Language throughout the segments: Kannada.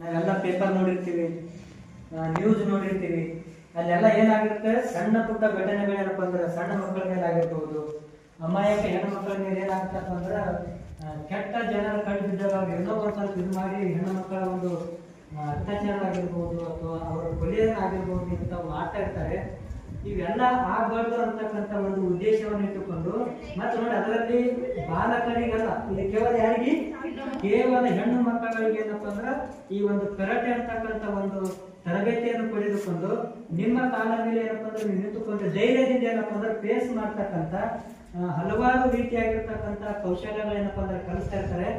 ನಾವೆಲ್ಲ ಪೇಪರ್ ನೋಡಿರ್ತೀವಿ ನ್ಯೂಸ್ ನೋಡಿರ್ತೀವಿ. ಅಲ್ಲೆಲ್ಲ ಏನಾಗಿರುತ್ತೆ ಸಣ್ಣ ಪುಟ್ಟ ಘಟನೆಗಳೇನಪ್ಪ ಅಂದ್ರೆ ಸಣ್ಣ ಮಕ್ಕಳ ಮೇಲೆ ಆಗಿರ್ಬೋದು, ಅಮಾಯಕ ಹೆಣ್ಣು ಮಕ್ಕಳ ಮೇಲೆ ಏನಾಗ್ತಪ್ಪ ಅಂದ್ರೆ ಕೆಟ್ಟ ಜನರ ಕಂಡುಬಿದ್ದಾಗ ಒಂದು ಸ್ವಲ್ಪ ಇದು ಮಾಡಿ ಹೆಣ್ಣು ಮಕ್ಕಳ ಒಂದು ಅತ್ಯಾಚಾರ ಆಗಿರ್ಬೋದು ಅಥವಾ ಅವರ ಕೊಲೆಯನ್ನಾಗಿರ್ಬೋದು ಅಂತ ಮಾಡ್ತಾ ಇರ್ತಾರೆ. ಇವೆಲ್ಲ ಆಗ್ಬಾರ್ದು ಅಂತಕ್ಕಂಥ ಒಂದು ಉದ್ದೇಶವನ್ನು ಇಟ್ಟುಕೊಂಡು ಮತ್ತು ನೋಡಿ ಅದರಲ್ಲಿ ಬಾಲಕರಿಗೆಲ್ಲ ಇದು ಕೇವಲ ಕೇವಲ ಹೆಣ್ಣು ಮಕ್ಕಳಿಗೆ ಏನಪ್ಪ ಅಂದ್ರೆ ಈ ಒಂದು ಕರಾಟೆ ಅಂತಕ್ಕಂಥ ಒಂದು ತರಬೇತಿಯನ್ನು ಪಡೆದುಕೊಂಡು ನಿಮ್ಮ ಕಾಲ ಮೇಲೆ ಏನಪ್ಪ ಅಂದ್ರೆ ನೀವು ನಿಂತುಕೊಂಡು ಧೈರ್ಯದಿಂದ ಏನಪ್ಪ ಅಂದ್ರೆ ಫೇಸ್ ಮಾಡ್ತಕ್ಕಂಥ ಹಲವಾರು ರೀತಿಯಾಗಿರ್ತಕ್ಕಂಥ ಕೌಶಲ್ಯಗಳೇನಪ್ಪ ಅಂದ್ರೆ ಕಲಿಸ್ತಾ ಇರ್ತಾರೆ.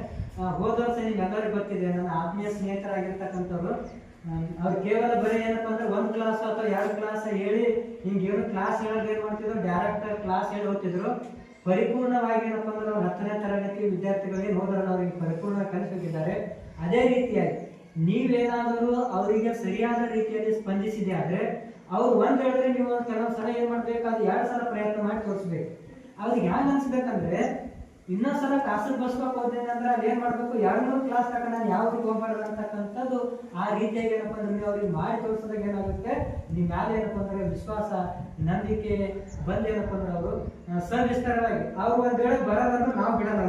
ಹೋದ ವರ್ಷ ನಿಮ್ಗೆಲ್ಲರಿಗೂ ಗೊತ್ತಿದೆ, ನನ್ನ ಆತ್ಮೀಯ ಸ್ನೇಹಿತರಾಗಿರ್ತಕ್ಕಂಥವ್ರು ಅವ್ರು ಕೇವಲ ಬರೀ ಏನಪ್ಪ ಅಂದ್ರೆ ಒಂದ್ ಕ್ಲಾಸ್ ಅಥವಾ ಎರಡು ಕ್ಲಾಸ್ ಹೇಳಿ ಹಿಂಗೆ ಏನು ಕ್ಲಾಸ್ ಹೇಳೋದು ಏನು ಮಾಡ್ತಿದ್ರು ಡೈರೆಕ್ಟ್ ಕ್ಲಾಸ್ ಹೇಳಿ ಹೋಗ್ತಿದ್ರು. ಪರಿಪೂರ್ಣವಾಗಿ ಏನಪ್ಪ ಅಂದ್ರೆ ನಾವು ಹತ್ತನೇ ತರಗತಿ ವಿದ್ಯಾರ್ಥಿಗಳಿಗೆ ನೋಡಿದ್ರೆ ಅವರಿಗೆ ಪರಿಪೂರ್ಣ ಕಲಿಸಬೇಕಿದ್ದಾರೆ. ಅದೇ ರೀತಿಯಾಗಿ ನೀವೇನಾದರೂ ಅವರಿಗೆ ಸರಿಯಾದ ರೀತಿಯಲ್ಲಿ ಸ್ಪಂದಿಸಿದೆ ಆದ್ರೆ ಅವ್ರು ಒಂದು ಹೇಳಿದ್ರೆ ನೀವು ಕೆಲವೊಂದು ಸಲ ಏನು ಮಾಡ್ಬೇಕು? ಅದು ಎರಡು ಸಲ ಪ್ರಯತ್ನ ಮಾಡಿ ತೋರಿಸ್ಬೇಕು. ಅವ್ರಿಗೆ ಹ್ಯಾಂಗ ಅನ್ಸ್ಬೇಕಂದ್ರೆ ಇನ್ನೊಂದ್ ಸಲ ಕ್ಲಾಸಿಗೆ ಬಸ್ಬೇಕು ಹೋದೇನಂದ್ರೆ ಅಲ್ಲಿ ಏನ್ ಮಾಡ್ಬೇಕು? ಎರಡ್ನೂರು ಕ್ಲಾಸ್ ತಗೊಂಡ ಯಾವ್ದಕ್ಕೆ ಹೋಗ್ಬಾರ್ದು ಅಂತಕ್ಕಂಥದ್ದು ಆ ರೀತಿಯಾಗಿ ಏನಪ್ಪ ಅಂದ್ರೆ ನೀವು ಅವ್ರಿಗೆ ಮಾಡಿ ತೋರಿಸಿದಾಗ ಏನಾಗುತ್ತೆ? ನಿಮ್ಮ ಮ್ಯಾಲೆ ಏನಪ್ಪ ಅಂದ್ರೆ ವಿಶ್ವಾಸ, ನಂಬಿಕೆ ಬಂದ್ ಏನಪ್ಪ ಅಂದ್ರೆ ಅವರು ಸವಿಸ್ತಾರವಾಗಿ ಅವ್ರು ಒಂದ್ ವೇಳೆ ಬರೋದಂದ್ರೆ ನಾವು ಬಿಡಲ್ಲ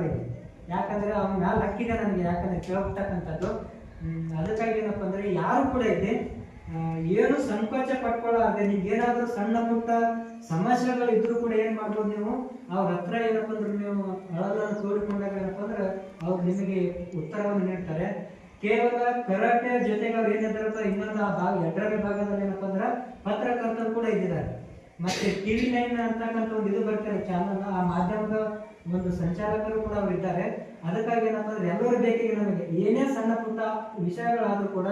ಯಾಕಂದ್ರೆ ಅವ್ನ ಮ್ಯಾಲೆ ಹಕ್ಕಿದೆ ನನಗೆ, ಯಾಕಂದ್ರೆ ಕೇಳ್ಬಿಟ್ಟಕ್ಕಂಥದ್ದು. ಅದಕ್ಕಾಗಿ ಏನಪ್ಪ ಅಂದ್ರೆ ಯಾರು ಕೂಡ ಇದೆ ಏನು ಸಂಕೋಚ ಪಟ್ಕೊಳ್ಳಾರ್ದೆ ನಿಮ್ಗೆ ಏನಾದ್ರೂ ಸಣ್ಣ ಪುಟ್ಟ ಸಮಸ್ಯೆಗಳು ಇದ್ರೂ ಕೂಡ ಏನ್ ಮಾಡ್ಬೋದು ನೀವು? ಅವ್ರ ಹತ್ರ ಏನಪ್ಪ ಅಂದ್ರೆ ಅಂದ್ರೆ ಅವ್ರು ನಿಮಗೆ ಉತ್ತರವನ್ನು ನೀಡ್ತಾರೆ. ಕೇವಲ ಕರಾಟೆ ಜೊತೆಗೆ ಅವ್ರು ಏನಿದ್ದಾರೆ ಇನ್ನೊಂದು ಆ ಭಾಗ ಎರಡನೇ ಭಾಗದಲ್ಲಿ ಏನಪ್ಪ ಅಂದ್ರೆ ಪತ್ರಕರ್ತರು ಕೂಡ ಇದ್ದಿದ್ದಾರೆ. ಮತ್ತೆ ಟಿವಿ ನೈನ್ ಅಂತಕ್ಕಂಥ ಒಂದು ಇದು ಬರ್ತಾರೆ ಚಾನಲ್ ಆ ಮಾಧ್ಯಮದ ಒಂದು ಸಂಚಾಲಕರು ಕೂಡ ಅವರು ಇದ್ದಾರೆ. ಅದಕ್ಕಾಗಿ ಏನಪ್ಪ ಅಂದ್ರೆ ಎಲ್ಲರೂ ಬೇಕಿಗೆ ನಮಗೆ ಏನೇ ಸಣ್ಣ ಪುಟ್ಟ ವಿಷಯಗಳಾದ್ರೂ ಕೂಡ